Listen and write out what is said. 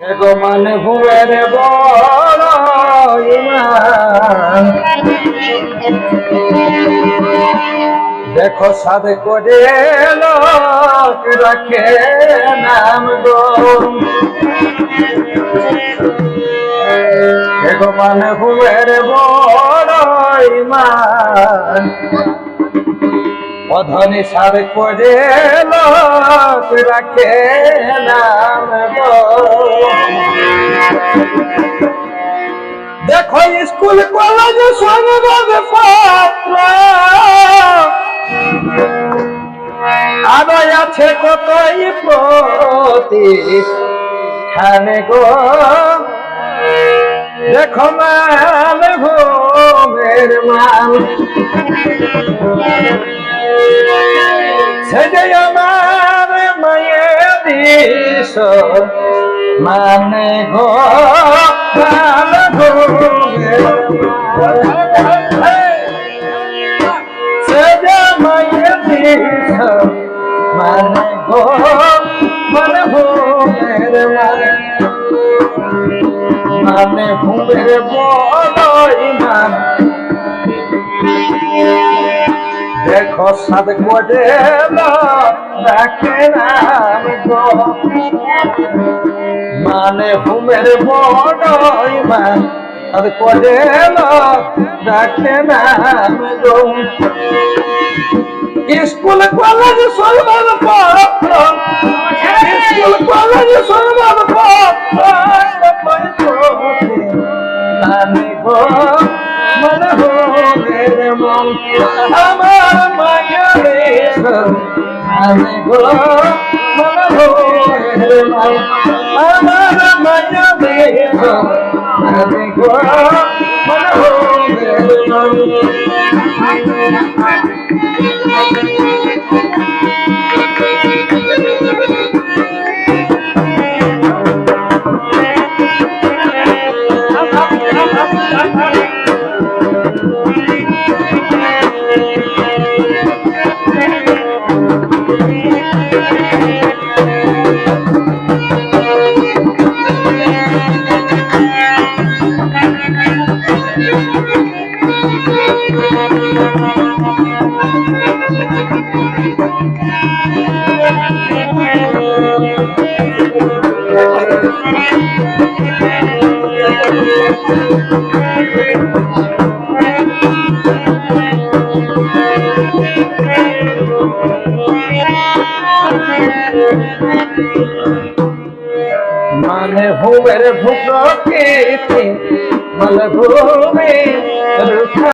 এগো মানে ভুয়ের দেখো সাদে করে রাখে নাম গো। এগো মানে ভুয়ের বড় ইমান। অধনি সার করে লোক রাখে দেখো স্কুল, কলেজ, সংবাদ পত্র। আরও আছে কতই প্রতি খানে গো। দেখো মাল ভূমের মাল সেজে আমার মায়ের দিস মানে গো। সেজে মায়ের দিস মানে গো মানে ভূমের মানে ভূমের বড় দেখো সাদ করে মানে হুমের বড় ইমান সাদ করে স্কুল কলেজ সলমান পত্র আমার মায়ারে আমি গো আমার মায়ারে আমি গো মন হোমের মন মানে ভূমের ভূপ্রকৃতি মানে ভূমি রুখা